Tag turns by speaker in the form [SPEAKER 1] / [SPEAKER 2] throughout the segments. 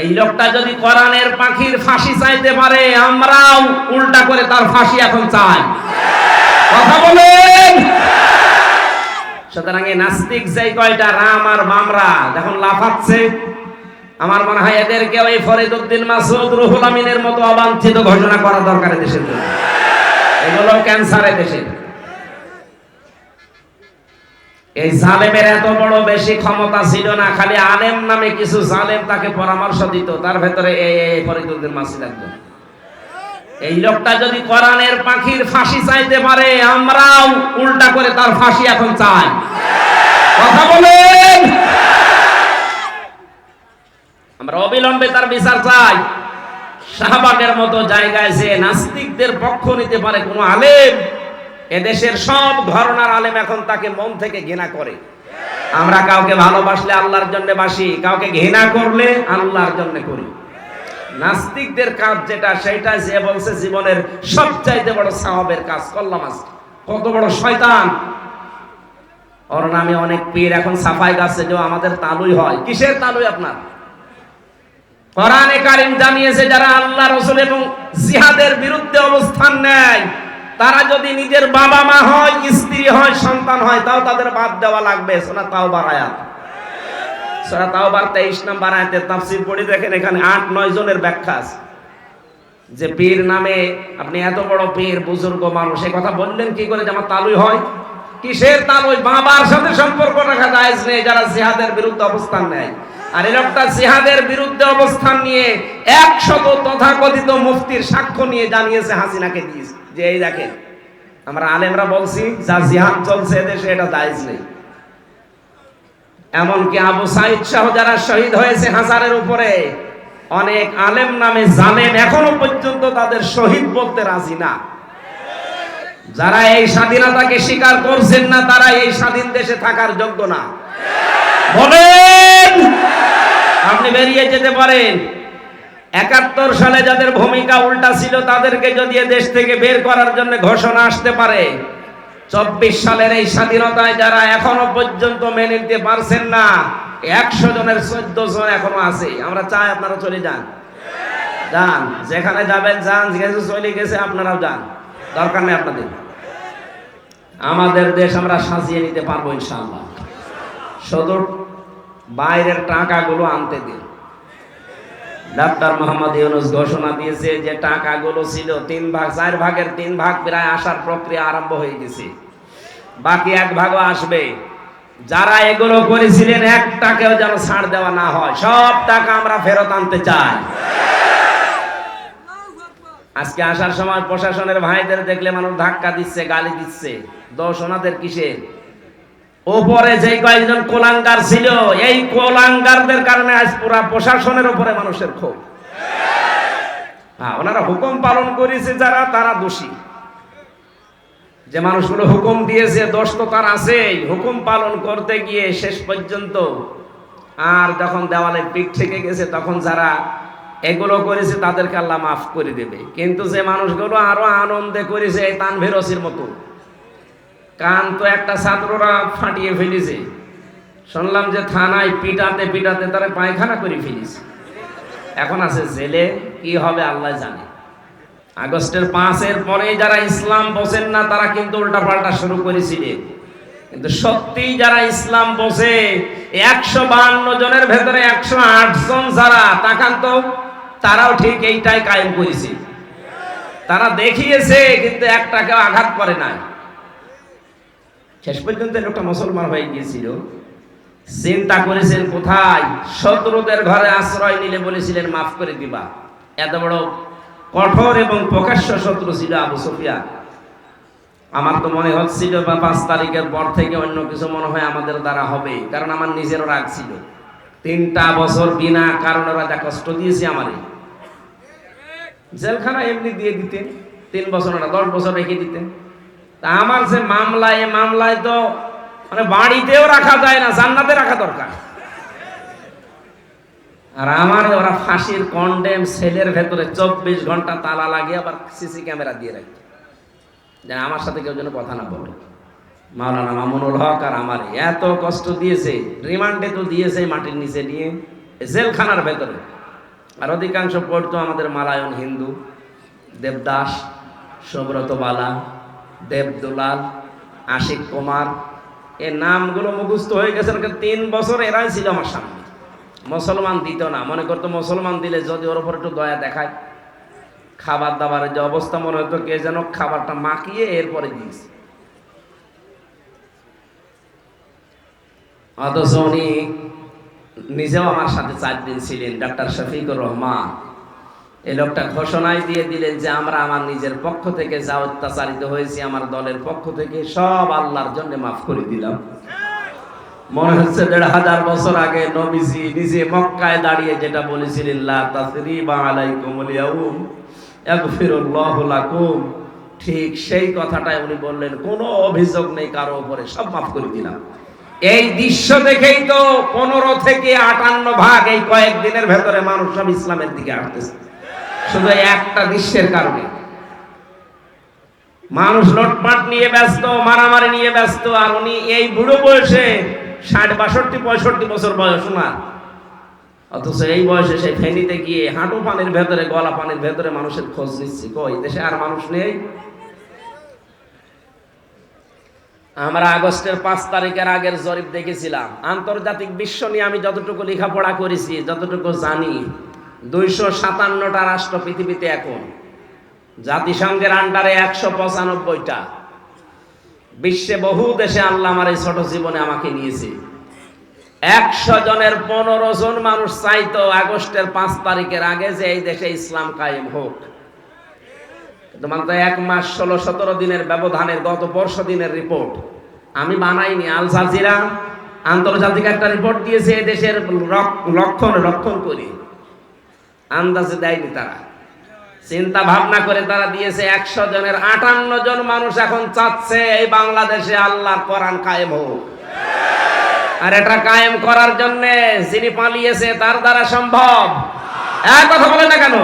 [SPEAKER 1] এই লোকটা যদি কোরআনের পাখির ফাঁসি চাইতে পারে, আমরাও উল্টা করে তার ফাঁসি এখন চাই। কথা বলেন। সুতরাং এই নাস্তিক যেই কয়টা, রাম আর মামরা যখন লাফাচ্ছে। আমার মনে হয় এদেরকে ওই ফরিদুদ্দিন মাসুদ রুহুল আমিনের মতো অবাঞ্ছিত ঘোষণা করা দরকার দেশের জন্য। এগুলো ক্যান্সার দেশের। এই জালেমের এত বড় বেশি ক্ষমতা ছিল না, খালি আলেম নামে কিছু জালেম তাকে পরামর্শ দিত, তার ভেতরে এই ফরিদুদ্দিন মাসুদ একজন। এই লোকটা যদি কোরআনের পাখির ফাঁসি চাইতে পারে, আমরাও উল্টা করে তার ফাঁসি এখন চাই। কথা বলেন। আমরা অবিলম্বে তার বিচার চাই। শাহবাগের মতো জায়গায় যে নাস্তিকদের পক্ষ নিতে পারে কোনো আলেম এদেশের সব ঘরনার আলেম এখন তাকে মন থেকে ঘৃণা করে। আমরা কাউকে ভালোবাসলে আল্লাহর জন্য বাসি, কাউকে ঘৃণা করলে আল্লাহর জন্য করি। নাস্তিকদের কাজ যেটা সেটা যে বলছে জীবনের সবচাইতে বড় সাহাবের কাজ করলাম আজকে কত বড় শয়তান। ওর নামে অনেক পীর এখন সাফাই গাছে যে আমাদের তালুই হয়। কিসের তালুই আপনার? কোরআনে কারিম জানিয়েছে, যারা আল্লাহ, রসুল এবং জিহাদের বিরুদ্ধে অবস্থান নেয় তারা যদি নিজের বাবা মা হয়, স্ত্রী হয়, সন্তান হয়, তাও তাদের বাদ দেওয়া লাগবে। সোনা তাও বারায়াত সোনা তাও বার তেইশ নাম্বার আয়াতে তাফসির পড়ি দেখেন এখানে আট, নয় জনের ব্যাখ্যা আছে। যে পীর নামে আপনি এত বড় পীর, বুজুর্গ মানুষ এই কথা বললেন কি করে যে আমার তালুই হয়? কিসের তালুই? বাবার সাথে সম্পর্ক রাখা যায় নেই, যারা জিহাদের বিরুদ্ধে অবস্থান নেয়। আর এই লোকটা জিহাদের বিরুদ্ধে অবস্থান নিয়ে একশত তথাকথিত মুফতির সাক্ষ্য নিয়ে জানিয়েছে হাসিনাকে দিয়েছে। যে এই দেখেন, আমরা আলেমরা বলছি যা জিহাদ চলছে এদেশে এটা জায়েজ নেই। এমনকি আবু সাইদ শাহ যারা শহীদ হয়েছে হাজারের উপরে, অনেক আলেম নামে জানেন এখনও পর্যন্ত তাদের শহীদ বলতে রাজি না। যারা এই স্বাধীনতাকে স্বীকার করছেন না, তারা এই স্বাধীন দেশে থাকার যোগ্য না। বলেন, আপনি বেরিয়ে যেতে পারেন। একাত্তর সালে যাদের ভূমিকা উল্টা ছিল, তাদেরকে যদি দেশ থেকে বের করার জন্য ঘোষণা আসতে পারে, চব্বিশ সালের এই স্বাধীনতায় যারা এখনও পর্যন্ত মেনে নিতে পারছেন না, একশো জনের চোদ্দ জন এখনও আছে। আমরা চাই আপনারা চলে যান। যান। যেখানে যাবেন, যান। যেখানে চলে গেছে, আপনারাও যান। দরকার নেই আপনাদের। আমাদের দেশ আমরা সাজিয়ে নিতে পারব ইনশাআল্লাহ। শুধু বাইরের টাকাগুলো আনতে দিন। ডাক্তার মোহাম্মদ ইউনুস ঘোষণা দিয়েছে যে টাকাগুলো ছিল তিন ভাগ, চার ভাগের তিন ভাগ প্রায় আসার প্রক্রিয়া আরম্ভ হয়ে গেছে। বাকি এক ভাগও আসবে। যারা এগুলো করেছিলেন এক টাকাও যেন ছাড় দেওয়া না হয়। সব টাকা আমরা ফেরত আনতে চাই। আজকে আসার সময় প্রশাসনের ভাইদের দেখলে মানুষ ধাক্কা দিচ্ছে, গালি দিচ্ছে। দোষ ওনাদের কিসের? ওপরে যে কয়েকজন কোলাঙ্গার ছিল, এই কোলাঙ্গারদের কারণে আজ পুরা প্রশাসনের উপরে মানুষের ক্ষোভ। হ্যাঁ ওনারা হুকুম পালন করেছে যারা, তারা দোষী। যে মানুষগুলো হুকুম দিয়েছে, দোষ তো তার হুকুম পালন করতে গিয়ে শেষ পর্যন্ত আর যখন দেওয়ালে পিঠ থেকে গেছে, তখন যারা এগুলো করেছে, তাদেরকে আল্লাহ মাফ করে দেবে। কিন্তু যে মানুষগুলো আরও আনন্দে করেছে তানভীর ওসির মতো। কান তো একটা ছাত্ররা ফাটিয়ে ফেলেছে। শুনলাম যে থানায় পিটাতে পিটাতে তারা পায়খানা করে ফেলেছে। এখন আছে জেলে, কি হবে আল্লাহ জানে। আগস্টের পাঁচের পরে যারা ইসলাম বসেন না, তারা কিন্তু উল্টা পাল্টা শুরু করেছিলেন কিন্তু সত্যি যারা ইসলাম বসে একশো বাহান্ন জনের ভেতরে একশো আট জন যারা, তাকান তো, তারাও ঠিক এইটাই কায়েম করেছে। তারা দেখিয়েছে, কিন্তু একটাকেও আঘাত করে নাই। শেষ পর্যন্ত লোকটা মুসলমান হয়ে গিয়েছিল। চিন্তা করেছেন, কোথায়? শত্রুদের ঘরে আশ্রয় নিলে বলেছিলেন, মাফ করে দিবা। এত বড় কঠোর এবং প্রকাশ্য শত্রু ছিল আবু সুফিয়া আমার তো মনে হচ্ছিল বা পাঁচ তারিখের পর থেকে অন্য কিছু মনে হয় আমাদের দ্বারা হবে, কারণ আমার নিজেরও রাগ ছিল। তিনটা বছর বিনা কারণে যা কষ্ট দিয়েছে আমারে। জেলখানা এমনি দিয়ে দিতেন, তিন বছর না, দশ বছর রেখে দিতে তা আমার যে মামলা এ মামলায় তো মানে বাড়িতেও রাখা যায় না, জান্নাতে রাখা দরকার। আর আমার ওরা ফাঁসির কন্ডেম সেলের ভেতরে চব্বিশ ঘণ্টা তালা লাগিয়ে আবার সিসি ক্যামেরা দিয়ে রাখছে যেন আমার সাথে কেউ যেন কথা না বলে। মাওলানা মামুনুল হক আর আমার এত কষ্ট দিয়েছে, রিমান্ডে তো দিয়েছে মাটির নিচে নিয়ে, জেলখানার ভেতরে। আর অধিকাংশ পড়তো আমাদের মালায়ন হিন্দু, দেবদাস সুব্রত বালা দেবদুলাল, আশিক কুমার, এ নামগুলো মুখস্থ হয়ে গেছে তিন বছর এরাই ছিল আমার সামনে। মুসলমান দিত না, মনে করতো মুসলমান দিলে যদি ওর উপর একটু দয়া দেখায় খাবার দাবারের যে অবস্থা মনে হতো, কে যেন খাবারটা মাখিয়ে এরপরে দিয়েছে। অথচ উনি নিজেও আমার সাথে চার দিন ছিলেন, ডাক্তার শফিকুর রহমান। এই লোকটা ঘোষণাই দিয়ে দিলেন যে আমরা আমার নিজের পক্ষ থেকে যা অত্যাচারিত হয়েছি, আমার দলের পক্ষ থেকে সব আল্লাহর জন্য মাফ করে দিলাম। মনে হচ্ছে দেড় হাজার বছর আগে নবীজি নিজে মক্কায় দাঁড়িয়ে যেটা বলেছিলেন, লা তাসরিবা আলাইকুমুল ইয়াউম, ইয়াগফিরুল্লাহু ঠিক সেই কথাটাই উনি বললেন, কোনো অভিযোগ নেই কারও উপরে, সব মাফ করে দিলাম। এই দৃশ্য দেখেই তো পনেরো থেকে আটান্ন ভাগ এই কয়েকদিনের ভেতরে মানুষ সব ইসলামের দিকে আসতেছে শুধু একটা দৃশ্যের কারণে। মানুষ লটপাট নিয়ে ব্যস্ত, মারামারি নিয়ে ব্যস্ত, আর উনি এই বুড়ো বয়সে ষাট, বাষট্টি, পঁয়ষট্টি বছর বয়স ওনার অথচ এই বয়সে সেই ফেনিতে গিয়ে হাঁটু পানির ভেতরে, গলা পানির ভেতরে মানুষের খোঁজ নিচ্ছি। কই, দেশে আর মানুষ নেই? আমরা আগস্টের পাঁচ তারিখের আগের জরিপ দেখেছিলাম। আন্তর্জাতিক বিশ্ব নিয়ে আমি যতটুকু লেখাপড়া করেছি, যতটুকু জানি দুইশো সাতান্নটা রাষ্ট্র পৃথিবীতে এখন। জাতিসংঘের আন্ডারে একশো পঁচানব্বইটা। বিশ্বে বহু দেশে আল্লাহ আমার এই ছোট জীবনে আমাকে নিয়েছে। একশো জনের পনেরো জন মানুষ চাইতো আগস্টের পাঁচ তারিখের আগে যে এই দেশে ইসলাম কায়েম হোক। কিন্তু মাত্র এক মাস, ষোলো, সতেরো দিনের ব্যবধানের গত পরশু দিনের রিপোর্ট আমি বানাইনি, আল জাজিরা আন্তর্জাতিক একটা রিপোর্ট দিয়েছে এই দেশের রক- লক্ষণ রক্ষণ করি। আন্দাজে দেয়নি তারা। চিন্তা ভাবনা করে তারা দিয়েছে একশো জনের আটান্ন জন মানুষ এখন চাচ্ছে এই বাংলাদেশে আল্লাহ কোরআন কায়েম হোক। আর এটা কায়েম করার জন্য যিনি পালিয়েছে তার দ্বারা সম্ভব। এক কথা বলেন না কেন?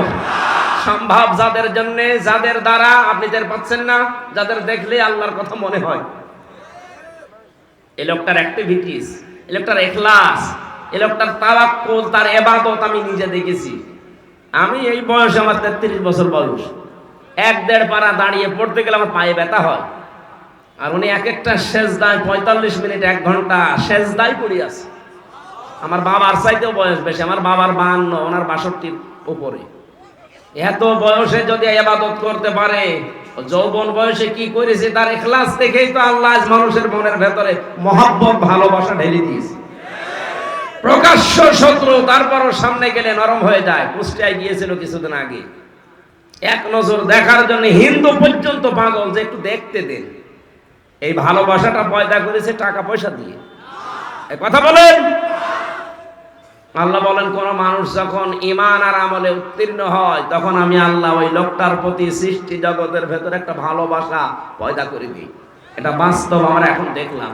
[SPEAKER 1] সম্ভব যাদের জন্য, যাদের দ্বারা, আপনি টের পাচ্ছেন না, যাদের দেখলে আল্লাহর কথা মনে হয়। এই লোকটার অ্যাক্টিভিটিস এই লোকটার এখলাস এই লোকটার তাওয়াক্কুল, তার এবাদত আমি নিজে দেখেছি। আমি এই বয়সে আমার তেত্রিশ বছর বয়স। এক দেড় পাড়া দাঁড়িয়ে পড়তে গেলে আমার পায়ে ব্যথা হয়। আর উনি এক একটা শেষ দায় পঁয়তাল্লিশ মিনিট, এক ঘণ্টা শেষ দায় পড়ে আমার বাবার চাইতেও বয়স বেশি, আমার বাবার বাহান্ন, ওনার বাষট্টির উপরে। এত বয়সে যদি আবাদত করতে পারে, যৌবন বয়সে কি করেছে তার এখলাস দেখেই তো আল্লাহ মানুষের মনের ভেতরে মহব্বত, ভালোবাসা ঢেলে দিয়েছে। প্রকাশ্য শত্রু, তারপরও সামনে গেলে নরম হয়ে যায়। কুষ্টিয়ায় গিয়েছিল কিছুদিন আগে। এক নজর দেখার জন্য হিন্দু পর্যন্ত পাগল যে একটু দেখতে দেন। এই ভালোবাসাটা পয়দা করেছে টাকা পয়সা দিয়ে। কথা বলেন। আল্লাহ বলেন, কোন মানুষ যখন ইমান আর আমলে উত্তীর্ণ হয়, তখন আমি আল্লাহ ওই লোকটার প্রতি সৃষ্টি জগতের ভেতরে একটা ভালোবাসা পয়দা করে দিই। এটা বাস্তব আমরা এখন দেখলাম।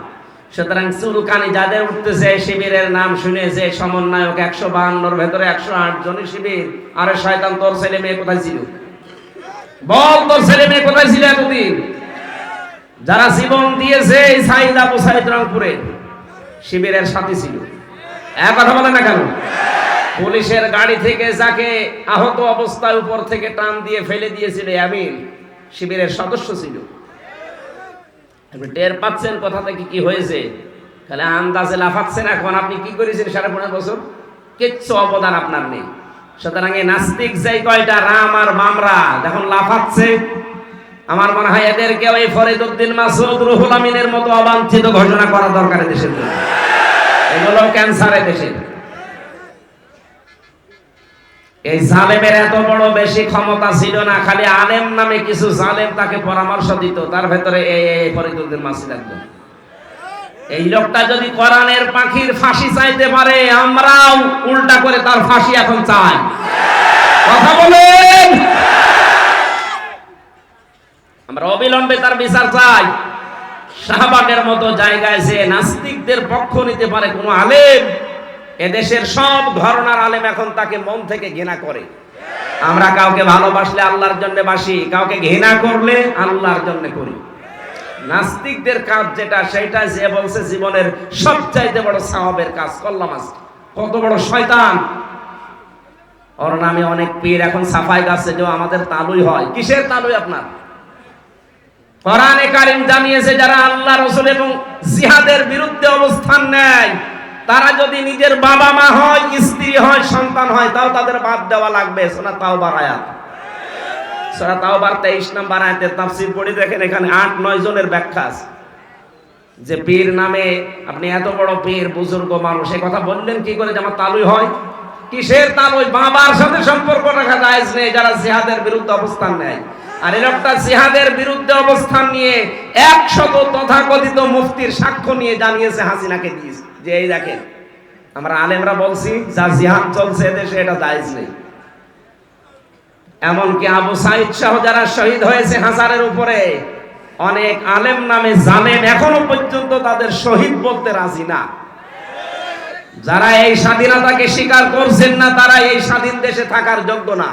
[SPEAKER 1] সুতরাং চুলকানি যাদের উঠতেছে শিবিরের নাম শুনে যে সমন্বয়ক একশো বাহান্নর ভেতরে একশো আট জনের শিবির, আরে শয়তান, তোর ছেলে মেয়ে কোথায় ছিল? বল, তোর ছেলে মেয়ে কোথায় ছিল এতদিন? যারা জীবন দিয়েছে এই সাইদ আবু সাইদ রংপুরে, শিবিরের সাথে ছিল। এক কথা বলে না কেন? পুলিশের গাড়ি থেকে যাকে আহত অবস্থায় উপর থেকে টান দিয়ে ফেলে দিয়েছিল আমিন শিবিরের সদস্য ছিল। টের পাচ্ছেন কথা থেকে কি হয়েছে? তাহলে আন্দাজে লাফাচ্ছেন এখন। আপনি কি করেছেন সাড়ে পনেরো বছর? কিচ্ছু অবদান আপনার নেই। সুতরাং এই নাস্তিক যাই কয়টা, রাম আর মামরা যখন লাফাচ্ছে। আমার মনে হয় এদেরকে ওই ফরিদুদ্দিন মাসুদ রুহুল আমিনের মতো অবাঞ্ছিত ঘোষণা করা দরকার দেশের জন্য। এগুলো ক্যান্সারে দেশের এই জালেমের এত বড় বেশি ক্ষমতা ছিল না, খালি আলেম নামে কিছু জালেম তাকে পরামর্শ দিত, তার ভেতরে এই এই ফরিদুদ্দিন মাসিদ একজন এই লোকটা যদি কোরআনের পাখির ফাঁসি চাইতে পারে, আমরাও উল্টা করে তার ফাঁসি এখন চাই। কথা বলেন। আমরা অবিলম্বে তার বিচার চাই। শাহবাগের মতো জায়গায় যে নাস্তিকদের পক্ষ নিতে পারে কোনো আলেম এদেশের সব ঘরনার আলেম এখন তাকে মন থেকে ঘৃণা করে। আমরা কাউকে ভালোবাসলে আল্লাহর জন্য বাসি, কাউকে ঘৃণা করলে আল্লাহর জন্য করি। নাস্তিকদের কাজ যেটা সেটা যে বলছে জীবনের সবচাইতে বড় সাহাবের কাজ। করলাম কত বড় শয়তান। ওর নামে অনেক পীর এখন সাফাই গাছে, যে আমাদের তালুই হয়। কিসের তালুই আপনার? কোরআনে কারিম জানিয়েছে, যারা আল্লাহ রসুল এবং জিহাদের বিরুদ্ধে অবস্থান নেয় তারা যদি নিজের বাবা মা হয়, স্ত্রী হয়, সন্তান হয়, তাও তাদের বাদ দেওয়া লাগবে। সোনা তাও বারায়াত সোনা তাও বার তেইশ নাম্বার আয়াতের তাফসির পড়ে দেখেন এখানে আট, নয় জনের ব্যাখ্যা যে পীর নামে আপনি এত বড় পীর, বুজুর্গ মানুষ, এ কথা বললেন কি করে যে আমার তালুই হয়? কিসের তালুই? বাবার সাথে সম্পর্ক রাখা যায় নেই, যারা জিহাদের বিরুদ্ধে অবস্থান নেয়। আর লোকটা জিহাদের বিরুদ্ধে অবস্থান নিয়ে একশত তথাকথিত মুফতির সাক্ষ্য নিয়ে জানিয়েছে হাসিনাকে দিয়েছে। যে এই দেখেন, আমরা আলেমরা বলছি যা জিহাদ চলছে দেশে এটা জায়েজ নেই। এমনকি আবু সাইদ সহ যারা শহীদ হয়েছে হাজারের উপরে, অনেক আলেম নামে জালেম এখনও পর্যন্ত তাদের শহীদ বলতে রাজি না। যারা এই স্বাধীনতাকে স্বীকার করছেন না, তারা এই স্বাধীন দেশে থাকার যোগ্য না।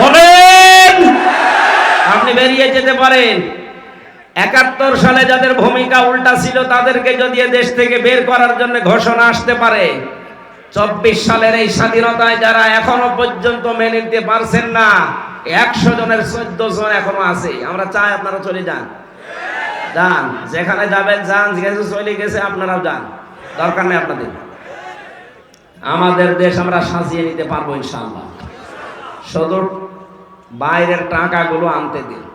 [SPEAKER 1] বলেন, আপনি বেরিয়ে যেতে পারেন। একাত্তর সালে যাদের ভূমিকা উল্টা ছিল, তাদেরকে যদি দেশ থেকে বের করার জন্য ঘোষণা আসতে পারে, চব্বিশ সালের এই স্বাধীনতায় যারা এখনও পর্যন্ত মেনে নিতে পারছেন না, একশো জনের চোদ্দ জন এখনও আছে। আমরা চাই আপনারা চলে যান। যান। যেখানে যাবেন, যান। যেখানে চলে গেছে, আপনারাও যান। দরকার নেই আপনাদের। আমাদের দেশ আমরা সাজিয়ে নিতে পারব ইনশাল্লাহ শুধু বাইরের টাকাগুলো আনতে দিন।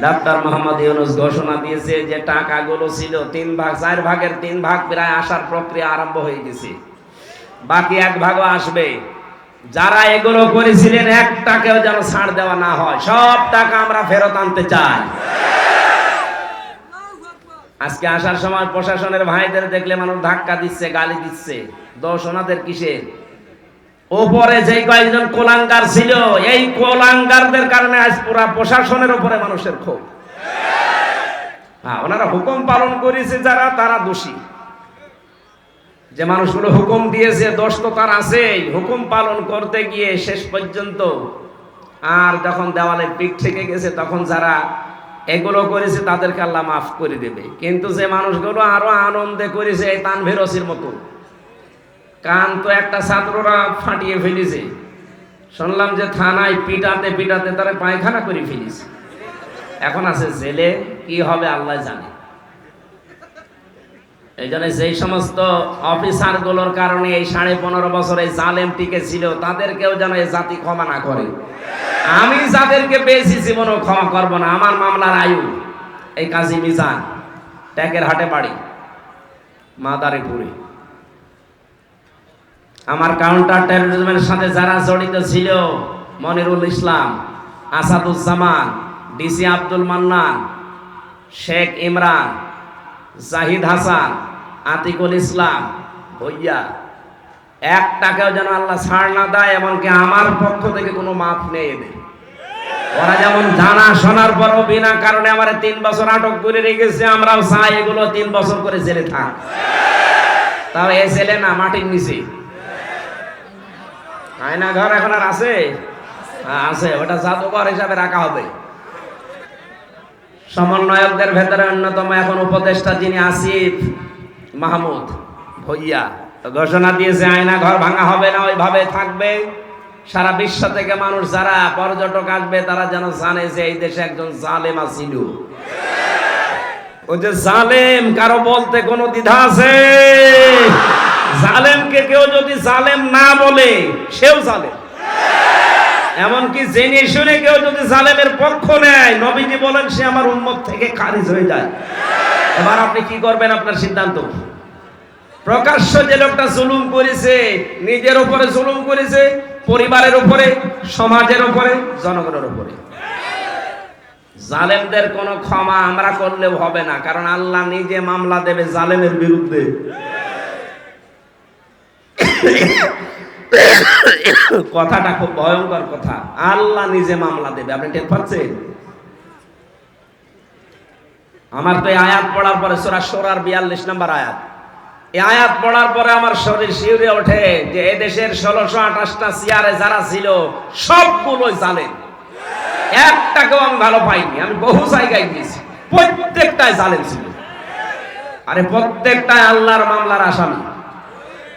[SPEAKER 1] ডাক্তার মোহাম্মদ ইউনুস ঘোষণা দিয়েছে যে টাকাগুলো ছিল তিন ভাগ, চার ভাগের তিন ভাগ প্রায় আসার প্রক্রিয়া আরম্ভ হয়ে গেছে। বাকি এক ভাগও আসবে। যারা এগুলো করেছিলেন এক টাকাও যেন ছাড় দেওয়া না হয়। সব টাকা আমরা ফেরত আনতে চাই। আজকে আসার সময় প্রশাসনের ভাইদের দেখলে মানুষ ধাক্কা দিচ্ছে, গালি দিচ্ছে। দোষ ওনাদের কিসের? ওপরে যে কয়েকজন কোলাঙ্গার ছিল, এই কোলাঙ্গারদের কারণে আজ পুরা প্রশাসনের উপরে মানুষের ক্ষোভ। হ্যাঁ ওনারা হুকুম পালন করেছে যারা, তারা দোষী। যে মানুষগুলো হুকুম দিয়েছে, দোষ তো তার আছেই। হুকুম পালন করতে গিয়ে শেষ পর্যন্ত আর যখন দেওয়ালে পিঠ থেকে গেছে, তখন যারা এগুলো করেছে, তাদেরকে আল্লাহ মাফ করে দেবে। কিন্তু যে মানুষগুলো আরও আনন্দে করেছে, এই তানভীর ওসির মতো। কান তো একটা ছাত্ররা ফাটিয়ে ফেলেছে। শুনলাম যে থানায় পিটাতে পিটাতে তারা পায়খানা করে ফেলেছে। এখন আছে জেলে, কি হবে আল্লাহ জানে। এই জন্য যেই সমস্ত অফিসারগুলোর কারণে এই সাড়ে পনেরো বছরে জালেম টিকে ছিল, তাদেরকেও যেন এই জাতি ক্ষমা না করে। আমি যাদেরকে পেয়েছি জীবনও ক্ষমা করব না, আমার মামলার আয়ু, এই কাজী মিজান ট্যাকের হাটে বাড়ি, মাদারীপুরে। আমার কাউন্টার টেরোরিজমের সাথে যারা জড়িত ছিল, মনিরুল ইসলাম, আসাদুজ্জামান, ডিসি আব্দুল মান্নান, শেখ ইমরান, জাহিদ হাসান, আতিকুল ইসলাম, ভইয়া, এক টাকাও যেন আল্লাহ ছাড় না দেয়, এমনকি আমার পক্ষ থেকে কোনো মাফ নেই এদের। ওরা যেমন জানা শোনার পরও বিনা কারণে আমার তিন বছর আটক করে রেখেছে, আমরাও চাই এগুলো তিন বছর করে জেলে থাক। তাও এ ছেলে না, মাটির নিচে। আয়না ঘর এখন আর আছে? হ্যাঁ, আছে। ওটা জাদুঘর হিসাবে রাখা হবে। সমন্বয়কদের ভেতরে অন্যতম এখন উপদেষ্টা যিনি আসিফ মাহমুদ ভইয়া। ঘোষণা দিয়েছে আয়না ঘর ভাঙা হবে না ওইভাবে থাকবে। সারা বিশ্ব থেকে মানুষ যারা পর্যটক আসবে তারা যেন জানে যে এই দেশে একজন জালেম আসিল। ওই যে জালেম কারও বলতে কোনো দ্বিধা আছে? কেউ যদি জালেম না বলে, সেও জালেম। এমনকি জেনে শুনে কেউ যদি জালেমের পক্ষ নেয়, নবীজি বলেন, সে আমার উন্মত থেকে খারিজ হয়ে যায়। এবার আপনি কি করবেন আপনার সিদ্ধান্ত? প্রকাশ্য যে লোকটা জুলুম করেছে, নিজের উপরে জুলুম করেছে, পরিবারের উপরে, সমাজের উপরে, জনগণের উপরে। জালেমদের কোনো ক্ষমা আমরা করলেও হবে না, কারণ আল্লাহ নিজে মামলা দেবে জালেমের বিরুদ্ধে। কথাটা খুব ভয়ঙ্কর কথা। আল্লাহ নিজে মামলা দেবে, আপনি টের পাচ্ছেন? আমার তো আয়াত পড়ার পরে সোরা সোরার বিয়াল্লিশ নম্বর আয়াত। এই আয়াত পড়ার পরে আমার শরীর শিউরে ওঠে যে এ দেশের ষোলোশো আঠাশটা চেয়ারে যারা ছিল সবগুলো জালেন একটাকেও আমি ভালো পাইনি, আমি বহু জায়গায় গিয়েছি, প্রত্যেকটাই জালেন ছিল। আরে প্রত্যেকটাই আল্লাহর মামলার আসামি।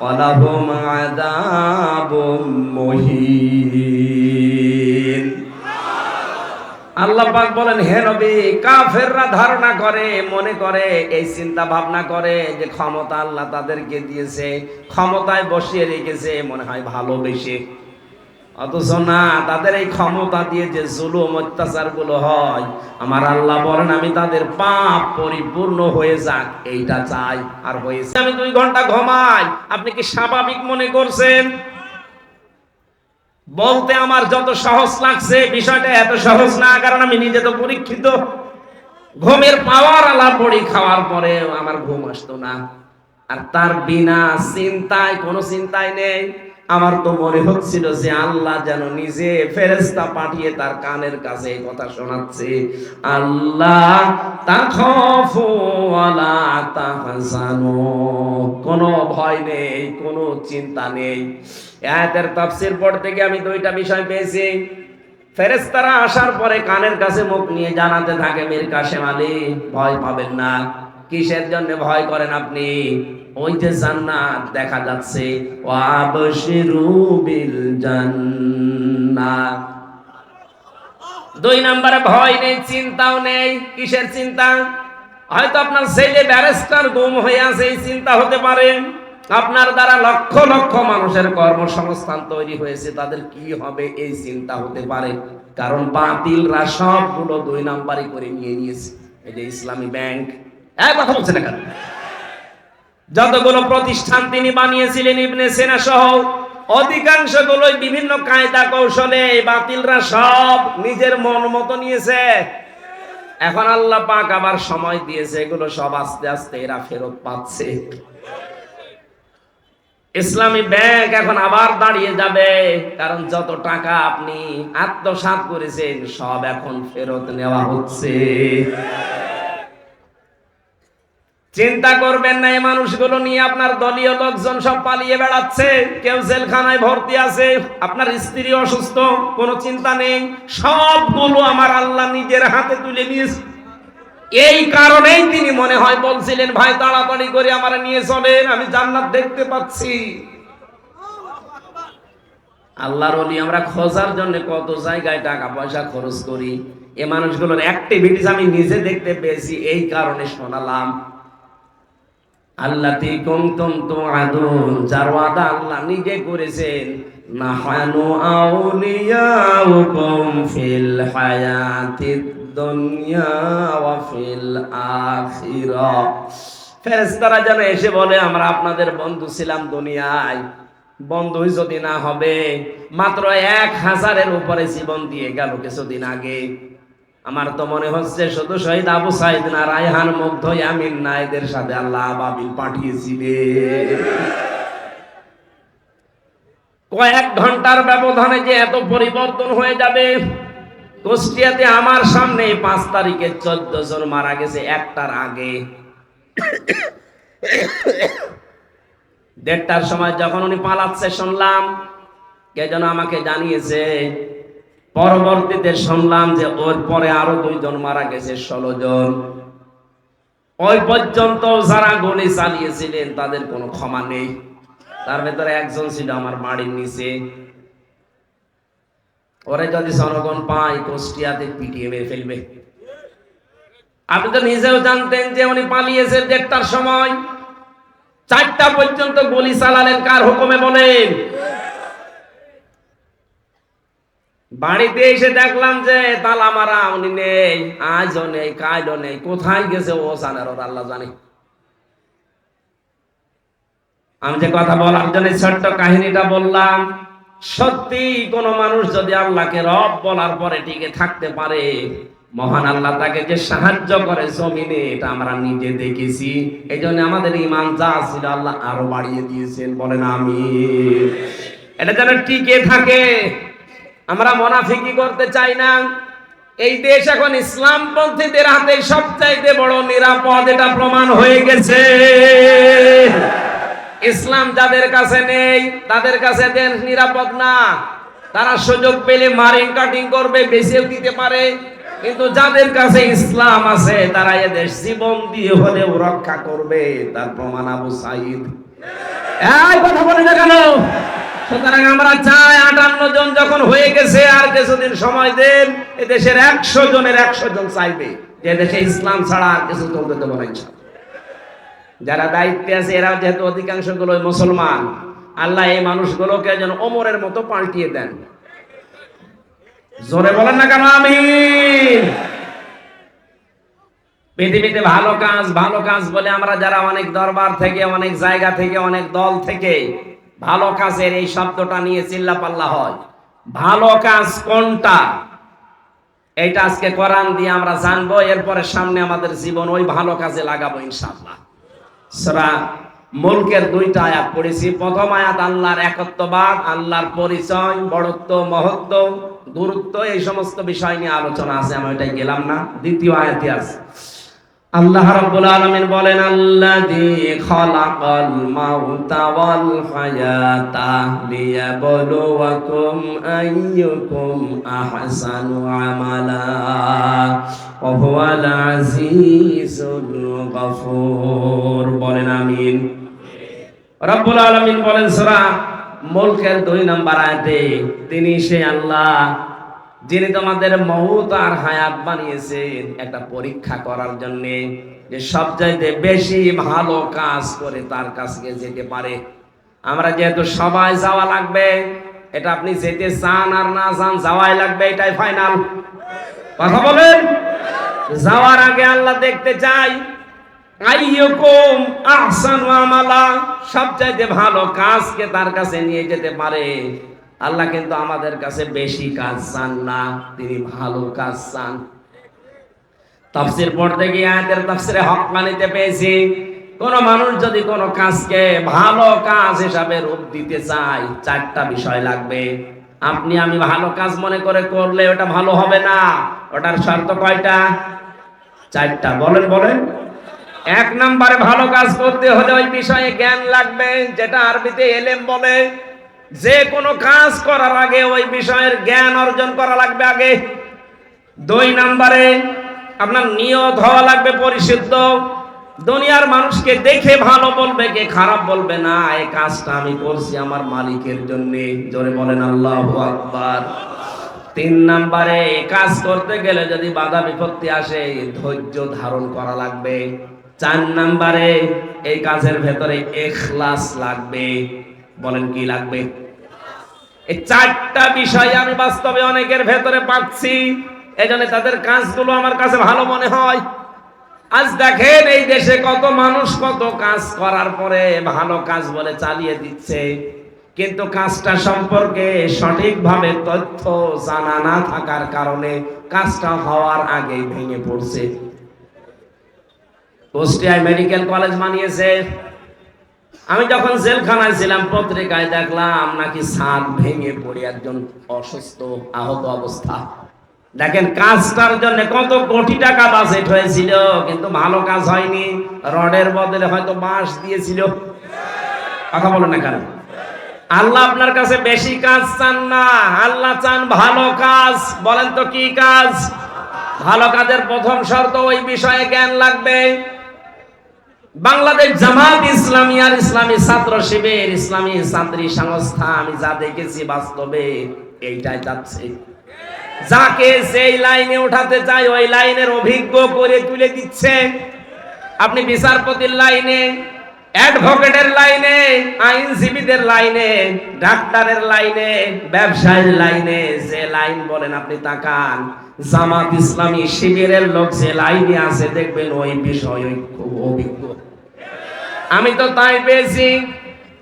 [SPEAKER 1] ولهم عذاب مهين আল্লাহ পাক বলেন হে নবী কাফেররা ধারণা করে মনে করে এই চিন্তা ভাবনা করে যে ক্ষমতা আল্লাহ তাদেরকে দিয়েছে ক্ষমতায় বসিয়ে রেখেছে মনে হয় ভালোবেসে অথচ না, তাদের এই ক্ষমতা দিয়ে যে জুলুম অত্যাচারগুলো হয়, আমার আল্লাহ বলেন, আমি তাদের পাপ পরিপূর্ণ হয়ে যাক, এইটা চাই আর হয়েছে। আমি দুই ঘণ্টা ঘুমাই, আপনি কি স্বাভাবিক মনে করছেন? বলতে আমার যত সহজ লাগছে, বিষয়টা এত সহজ না, কারণ আমি নিজে তো পরীক্ষিত। ঘুমের পাওয়ার আলাপ পড়ি, খাওয়ার পরে আমার ঘুম আসতো না। আর তার বিনা চিন্তায়, কোনো চিন্তায় নেই। আমার তো মনে হচ্ছিল যে আল্লাহ যেন নিজে ফেরেস্তা পাঠিয়ে তার কানের কাছে কথা শোনাচ্ছে। আল্লাহ কোনো ভয় নেই, কোনো চিন্তা নেই। আয়াতের তাফসীর পর থেকে আমি দুইটা বিষয় পেয়েছি। ফেরেস্তারা আসার পরে কানের কাছে মুখ নিয়ে জানাতে থাকে মীর কাশেম আলী ভয় পাবেন না। কিসের জন্য ভয় করেন আপনি? ওই যে জান্নাত দেখা যাচ্ছে। দুই নম্বরে ভয় নেই, চিন্তাও নেই, কিসের চিন্তা? হয়তো আপনার ছেলে ব্যারেস্টার গুম হয়ে আছে, এই চিন্তা হতে পারে। আপনার দ্বারা লক্ষ লক্ষ মানুষের কর্মসংস্থান তৈরি হয়েছে, তাদের কি হবে, এই চিন্তা হতে পারে। কারণ বাতিলরা সবগুলো দুই নাম্বারই করে নিয়ে নিয়েছে। এই যে ইসলামী ব্যাংক। এক কথা বলছে না কেন? যতগুলো প্রতিষ্ঠান তিনি বানিয়েছিলেন ইবনে সেনা সহ অধিকাংশ গুলোই বিভিন্ন কায়দা কৌশলে বাতিলরা সব নিজের মন মতো নিয়েছে। এখন আল্লাহ পাক আবার সময় দিয়েছে, এগুলো সব আস্তে আস্তে এরা ফেরত পাচ্ছে। ইসলামী ব্যাংক এখন আবার দাঁড়িয়ে যাবে, কারণ যত টাকা আপনি আত্মসাৎ করেছেন, সব এখন ফেরত নেওয়া হচ্ছে। চিন্তা করবেন না, এই মানুষগুলো নিয়ে আপনার দলীয় লোকজন সব পালিয়ে বেড়াচ্ছে। কেউ জেলখানায় ভর্তি আছে, আপনার স্ত্রী অসুস্থ, কোনো চিন্তা নেই, সবগুলো আমার আল্লাহ নিজের হাতে তুলে নিয়েছে। এই কারণেই তিনি মনে হয় বলছিলেন, ভাই, তাড়াতাড়ি করে আমার নিয়ে চলেন, আমি জান্নাত দেখতে পাচ্ছি। আল্লাহর অলি আমরা খোঁজার জন্য কত জায়গায় টাকা পয়সা খরচ করি। এ মানুষগুলোর অ্যাক্টিভিটিস আমি নিজে দেখতে পেয়েছি, এই কারণে শোনালাম। আল্লাহ কুমতুম তুআদুন, যার ওয়াদা আল্লাহ নিজে করেছেন, নাহানু আউলিয়াউকুম ফিল হায়াতিদ দুনিয়া ওয়া ফিল আখিরা। ফেরেশতারা যেন এসে বলে, আমরা আপনাদের বন্ধু ছিলাম দুনিয়ায়, বন্ধুই যদি না হবে, মাত্র এক হাজারের উপরে জীবন দিয়ে গেল কিছুদিন আগে। আমার তো মনে হচ্ছে শুধু শহীদ আবু সাইদ না, রায়হান, মুগ্ধ আমিন না সাথে আল্লাহ বাবিল পাঠিয়েছিলে। কয়েক ঘণ্টার ব্যবধানে যে এত পরিবর্তন হয়ে যাবে, কুষ্টিয়াতে আমার সামনে পাঁচ তারিখে চোদ্দ জন মারা গেছে, একটার আগে। দেড়টার সময় যখন উনি পালাচ্ছে শুনলাম, কে যেন আমাকে জানিয়েছে পরবর্তীতে শুনলাম যে ওর পরে আরও দুইজন মারা গেছে, ষোলো জন। ওই পর্যন্ত যারা গুলি চালিয়েছিলেন, তাদের কোনো ক্ষমা নেই। তার ভেতরে একজন ছিল আমার বাড়ির নিচে। ওরে যদি জনগণ পায়, কুষ্টিয়াতে পিটিয়ে মেরে ফেলবে। আপনি তো নিজেও জানতেন যে উনি পালিয়েছে দেড়টার সময়। চারটা পর্যন্ত গুলি চালালেন, কার হুকুমে বলেন? বাড়িতে এসে দেখলাম যে তালা মারা উনি নেই, আজও নেই কাজও নেই। কোথায় গেছে ও জানে, ওর আল্লাহ জানে। আমি যে কথা বলার জন্য ছোট্ট কাহিনীটা বললাম, সত্যি কোন মানুষ যদি আল্লাহকে রব বলার পরে টিকে থাকতে পারে, মহান আল্লাহ তাকে যে সাহায্য করে জমিনে, এটা আমরা নিজে দেখেছি। এই জন্য আমাদের ইমান যা ছিল আল্লাহ আরও বাড়িয়ে দিয়েছেন, বলেন আমি এটা যেন টিকে থাকে আমরা মোনাফিকি করতে চাই না। এই দেশ এখন ইসলাম ইসলামপন্থীদের হাতে সবচাইতে বড় নিরাপদ, এটা প্রমাণ হয়ে গেছে। ইসলাম যাদের কাছে নেই, তাদের কাছে দেশ নিরাপদ না। তারা সুযোগ পেলে মারিং কাটিং করবে বেঁচেও দিতে পারে। কিন্তু যাদের কাছে ইসলাম আছে, তারা এদেশ জীবন দিয়ে হলেও রক্ষা করবে, তার প্রমাণ আবু সাইদ। কথা বলে না কেন? সুতরাং আমরা চাই আটান্ন জন যখন হয়ে গেছে, আর কিছুদিন সময় দেন এ দেশের একশো জনের একশো জন চাইবে। যে দেশে ইসলাম ছাড়া আর কিছু চলতে দেবো না। যারা দায়িত্বে আছে, এরা যেহেতু অধিকাংশগুলো মুসলমান। আল্লাহ এই মানুষগুলোকে যেন ওমরের মতো পাল্টিয়ে দেন। জোরে বলেন না কেন? আমিন। পৃথিবীতে ভালো কাজ ভালো কাজ বলে আমরা যারা অনেক দরবার থেকে, অনেক জায়গা থেকে, অনেক দল থেকে ভালো কাজের এই শব্দটা নিয়ে চিল্লা পাল্লা হয়। ভালো কাজ কোনটা? এইটা আজকে কোরআন দিয়ে আমরা জানব, এরপরে সামনে আমাদের জীবন ওই ভালো কাজে লাগাবো ইনশাআল্লাহ। সূরা মুলকের দুইটা আয়াত পড়েছি। প্রথম আয়াত, আল্লাহর একত্ববাদ, আল্লাহর পরিচয়, বড়ত্ব, মহত্ব গুরুত্ব এই সমস্ত বিষয় নিয়ে আলোচনা আছে, আমি ওইটাই গেলাম না। দ্বিতীয় আয়াতে আছে। আল্লাহ রাব্বুল আলামিন বলেন, আল্লাযী খালাকাল মাউতা ওয়াল হায়াতা লিয়াবলুয়াকুম আইয়ুকুম আহসানু আমালা, ওয়া হুয়াল আজিজুল গফুর। বলেন, আমিন। রব্বুল আলামিন বলেন, সূরা মুলকের দুই নম্বর আয়াতে তিনি সে আল্লাহ যিনি তোমাদের মৌত আর হায়াত বানিয়েছেন, একটা পরীক্ষা করার জন্য যে সব চাইতে বেশি ভালো কাজ করে তার কাছে যেতে পারে। আমরা যেহেতু সবাই যাওয়া লাগবে, এটা আপনি যেতে চান আর না চান, যাওয়াই লাগবে, এটাই ফাইনাল কথা বলেন? যাওয়ার আগে আল্লাহ দেখতে চাই আমালা, সবচাইতে ভালো কাজকে তার কাছে নিয়ে যেতে পারে। আল্লাহ কিন্তু আমাদের কাছে বেশি কাজ চান না, তিনি ভালো কাজ চান। তাফসির পড়তে গিয়ে আয়াতের তাফসিরে হক মানিতে পেয়েছি, কোন মানুষ যদি কোন কাজকে ভালো কাজ হিসাবে রূপ দিতে চায়, চারটা বিষয় লাগবে। আপনি আমি ভালো কাজ মনে করে করলে ওটা ভালো হবে না, ওটার শর্ত কয়টা? চারটা, বলেন বলেন। এক নম্বরে ভালো কাজ করতে হলে ওই বিষয়ে জ্ঞান লাগবে, যেটা আরবিতে এলেম বলে। যে কোনো কাজ করার আগে ওই বিষয়ের জ্ঞান অর্জন করা লাগবে আগে। দুই নম্বরে, আপনার নিয়ত হওয়া লাগবে পরিশুদ্ধ। দুনিয়ার মানুষকে দেখে ভালো বলবে, কে খারাপ বলবে না। এই কাজটা আমি করছি আমার মালিকের জন্য। জোরে বলেন, আল্লাহ আকবার। তিন নম্বরে কাজ করতে গেলে যদি বাধা বিপত্তি আসে, ধৈর্য ধারণ করা লাগবে। চার নম্বরে, এই কাজের ভেতরে এখলাস লাগবে। বলেন কি লাগবে? এই চারটা বিষয় আমি বাস্তবে অনেকের ভেতরে পাচ্ছি, এজন্য তাদের কাজগুলো আমার কাছে ভালো মনে হয়। আজ দেখেন এই দেশে কত মানুষ কত কাজ করার পরে ভালো কাজ বলে চালিয়ে দিচ্ছে, কিন্তু কাজটা সম্পর্কে সঠিকভাবে তথ্য জানা না থাকার কারণে কাজটা হওয়ার আগেই ভেঙে পড়ছে। কুষ্টিয়ায় মেডিকেল কলেজ বানিয়েছে আমি যখন জেলখানায় ছিলাম, পত্রিকায় দেখলাম নাকি ছাদ ভেঙে পড়ে একজন অসুস্থ আহত অবস্থা। দেখেন, কাজটার জন্য কত কোটি টাকা বাজেট হয়েছিল, কিন্তু ভালো কাজ হয়নি। রডের বদলে হয়তো বাঁশ দিয়েছিল। কথা বলে না কেন? আল্লাহ আপনার কাছে বেশি কাজ চান না। আল্লাহ চান ভালো কাজ। বলেন তো কি কাজ? ভালো কাজের প্রথম শর্ত ওই বিষয়ে জ্ঞান লাগবে। বাংলাদেশ জামাত ইসলামী আর ইসলামী ছাত্র শিবির, ইসলামী ছাত্রী সংস্থা, আমি যা দেখেছি বাস্তবে এইটাই যাচ্ছে। যাকে যেই লাইনে উঠাতে চাই ওই লাইনের অভিজ্ঞ করে তুলে দিচ্ছে। আপনি বিচারপতির লাইনে অ্যাডভোকেটের লাইনে, আইনজীবীদের লাইনে, ডাক্তারের লাইনে, ব্যবসায়ীর লাইনে, যে লাইন বলেন আপনি তাকান। জামাত ইসলামী শিবিরের লোক যে লাইনে আছে, দেখবেন ওই বিষয় খুব অভিজ্ঞ। আমি তো তাই পেয়েছি।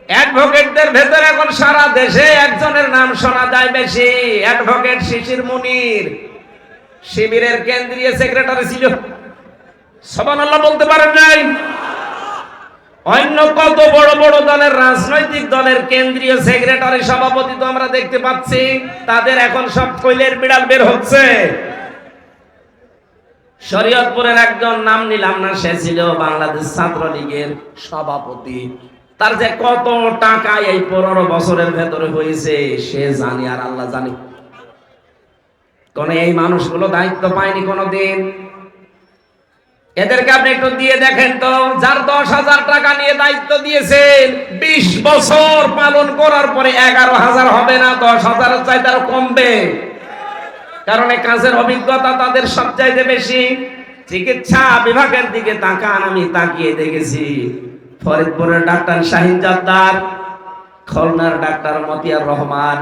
[SPEAKER 1] অ্যাডভোকেটদের ভেতরে এখন সারা দেশে একজনের নাম শোনা যায় বেশি, অ্যাডভোকেট শিশির মুনির। শিবিরের কেন্দ্রীয় সেক্রেটারি ছিল। সবান আল্লাহ বলতে পারেন নাই? অন্য কত বড় বড় দলের রাজনৈতিক দলের কেন্দ্রীয় সেক্রেটারি সভাপতি তো আমরা দেখতে পাচ্ছি, তাদের এখন সব কৈলের বিড়াল বের হচ্ছে। শরীয়তপুরের একজন নাম নিলাম না, সে ছিল বাংলাদেশ ছাত্রলীগের সভাপতি। তার যে কত টাকা এই পনেরো বছরের ভেতরে হয়েছে, সে জানি আর আল্লাহ জানি। কোন এই মানুষগুলো দায়িত্ব পায়নি কোনোদিন। এদেরকে আপনি একটু দিয়ে দেখেন তো, যার দশ হাজার টাকা নিয়ে দায়িত্ব দিয়েছেন, বিশ বছর পালন করার পরে এগারো হাজার হবে না, দশ হাজারের চাইতে আরও কমবে। কারণ এই কাজের অভিজ্ঞতা তাদের সবচাইতে বেশি। চিকিৎসা বিভাগের দিকে তাকান, আমি তাকিয়ে দেখেছি। ফরিদপুরের ডাক্তার শাহিন জাদ্দার, খুলনার ডাক্তার মতিয়ার রহমান,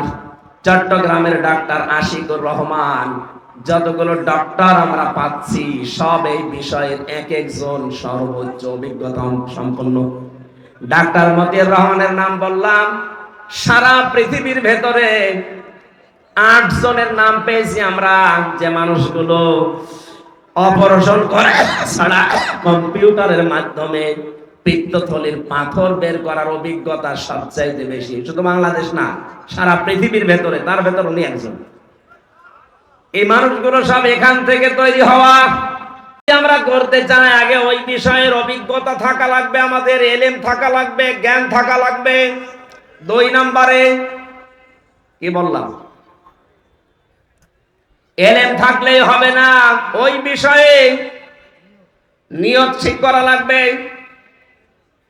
[SPEAKER 1] চট্টগ্রামের ডাক্তার আশিকুর রহমান যতগুলো ডক্টর আমরা পাচ্ছি, সব এই বিষয়ের এক একজন সর্বোচ্চ অভিজ্ঞতা সম্পন্ন। ডাক্তার মতিয়ার রহমানের নাম বললাম, সারা পৃথিবীর ভেতরে আট জনের নাম পেয়েছি আমরা, যে মানুষগুলো অপারেশন করে ছাড়া কম্পিউটারের মাধ্যমে পিত্তথলির পাথর বের করার অভিজ্ঞতা সবচাইতে বেশি। শুধু বাংলাদেশ না, সারা পৃথিবীর ভেতরে, তার ভেতর উনি একজন। এই মানুষগুলো সব এখান থেকে তৈরি হওয়া। আমরা করতে চাই, আগে ওই বিষয়ের অভিজ্ঞতা থাকা লাগবে, আমাদের এলেম থাকা লাগবে, জ্ঞান থাকা লাগবে। দুই নাম্বারে, কি বললাম? এলেম থাকলেই হবে না, ওই বিষয়ে নিয়ত ঠিক করা লাগবে।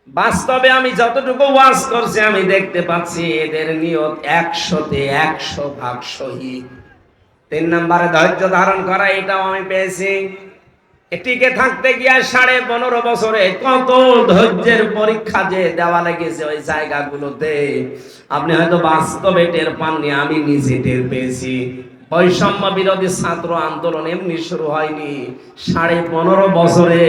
[SPEAKER 1] বাস্তবে আমি যতটুকু ওয়াজ করছি, আমি দেখতে পাচ্ছি এদের নিয়ত একশোতে একশো ভাগ শহীদ তিন নম্বরে ধৈর্য ধারণ করা, এটাও আমি পেয়েছি। এটিকে থাকতে গিয়ে সাড়ে পনেরো বছরে কত ধৈর্যের পরীক্ষা যে দেওয়া লেগেছে ওই জায়গাগুলোতে, আপনি হয়তো বাস্তবে টের পাননি, আমি নিজে টের পেয়েছি। বৈষম্য বিরোধী ছাত্র আন্দোলন এমনি শুরু হয়নি। সাড়ে পনেরো বছরে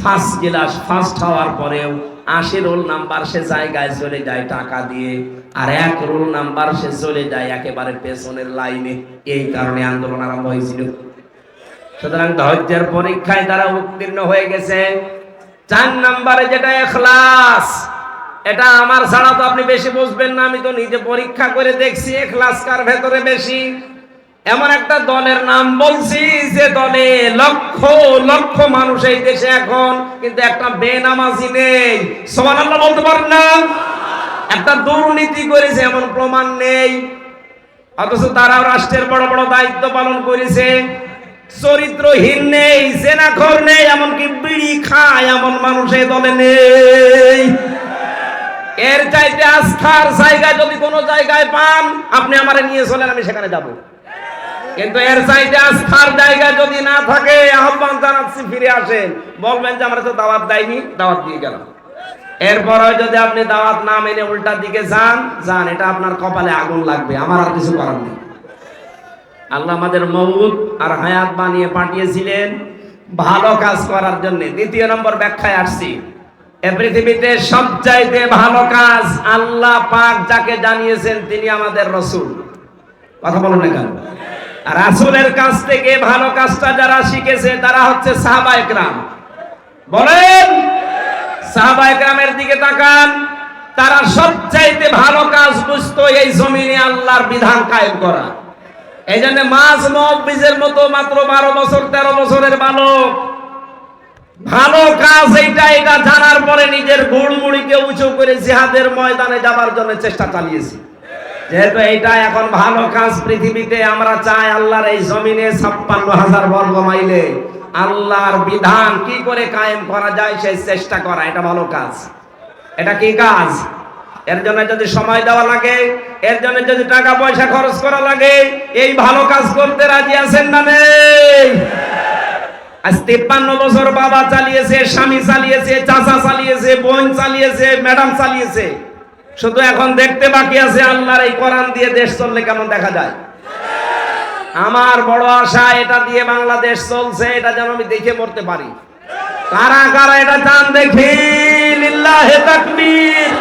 [SPEAKER 1] ফার্স্ট ক্লাস ফার্স্ট হওয়ার পরেও আশি রোল নাম্বার সে জায়গায় চলে যায় টাকা দিয়ে, আর এক রোল নাম্বার সে চলে যায় একেবারে পেছনের লাইনে। এই কারণে আন্দোলন আরম্ভ হয়েছিল। সুতরাং ধৈর্যের পরীক্ষায় তারা উত্তীর্ণ হয়ে গেছে। চার নাম্বারে যেটা এখলাস, এটা আমার ছাড়া তো আপনি বেশি বুঝবেন না, আমি তো নিজে পরীক্ষা করে দেখছি এখলাস কার ভেতরে বেশি। এমন একটা দলের নাম বলছি যে দলে লক্ষ লক্ষ মানুষ এই দেশে এখন, কিন্তু একটা বেনামাজি নেই। সমান আল্লাহ বলতে পারেন না? একটা দুর্নীতি করেছে, এমন প্রমাণ নেই। অথচ তারাও রাষ্ট্রের বড় বড় দায়িত্ব পালন করেছে। চরিত্রহীন নেই, জেনাখর নেই, এমনকি বিড়ি খায় এমন মানুষ এই দলে নেই। এর চাইতে আস্থার জায়গা যদি কোনো জায়গায় পান, আপনি আমারে নিয়ে চলেন, আমি সেখানে যাব। কিন্তু এর চাইতে আস্থার জায়গা যদি না থাকে, আহ্বান জানাচ্ছি, ফিরে আসেন। বলবেন যে, আমরা তো দাওয়াত দেয়নি, দাওয়াত দিয়ে গেলাম। এরপরে যদি আপনি দাওয়াত না মেনে উল্টার দিকে যান যান, এটা আপনার কপালে আগুন লাগবে, আমার আর কিছু করার নেই। আল্লাহ আমাদের মৌত আর হায়াত বানিয়ে পাঠিয়েছিলেন ভালো কাজ করার জন্য। দ্বিতীয় নম্বর ব্যাখ্যায় আসছি। এ পৃথিবীতে সবচাইতে ভালো কাজ আল্লাহ পাক যাকে জানিয়েছেন তিনি আমাদের রসুল। কথা বলুন কেন? রাসুলের কাছ থেকে ভালো কাজটা যারা শিখেছে, তারা হচ্ছে সাহাবা একরাম বলেন সাহাবা একরামের দিকে তাকান, তারা সবচাইতে ভালো কাজ বুঝতো এই জমিনে আল্লাহর বিধান কায়েম করা। এই জন্য মাছ মহবিজের মতো মাত্র বারো বছর, তেরো বছরের বালক। ভালো কাজ এইটা এটা জানার পরে নিজের গুড়মুড়িকে উঁচু করে জিহাদের ময়দানে যাবার জন্য চেষ্টা চালিয়েছি। যেহেতু এইটা এখন ভালো কাজ, পৃথিবীতে আমরা চাই আল্লাহর এই জমিনে ছাপ্পান্ন হাজার বর্গ মাইলে আল্লাহর বিধান কি করে কায়েম করা যায় সেই চেষ্টা করা, এটা ভালো কাজ। এটা কি কাজ? এর জন্য যদি সময় দেওয়া লাগে, এর জন্য যদি টাকা পয়সা খরচ করা লাগে, এই ভালো কাজ করতে রাজি আছেন না নেই? আজ তিপ্পান্ন বছর বাবা চালিয়েছে, স্বামী চালিয়েছে, চাচা চালিয়েছে, বোন চালিয়েছে, ম্যাডাম চালিয়েছে। শুধু এখন দেখতে বাকি আছে আল্লাহর এই কোরআন দিয়ে দেশ চললে কেমন দেখা যায়? আমার বড় আশা, এটা দিয়ে বাংলাদেশ চলছে, এটা যেন আমি দেখে মরতে পারি। কারা কারা এটা চান দেখি? লিল্লাহে তাকবীর।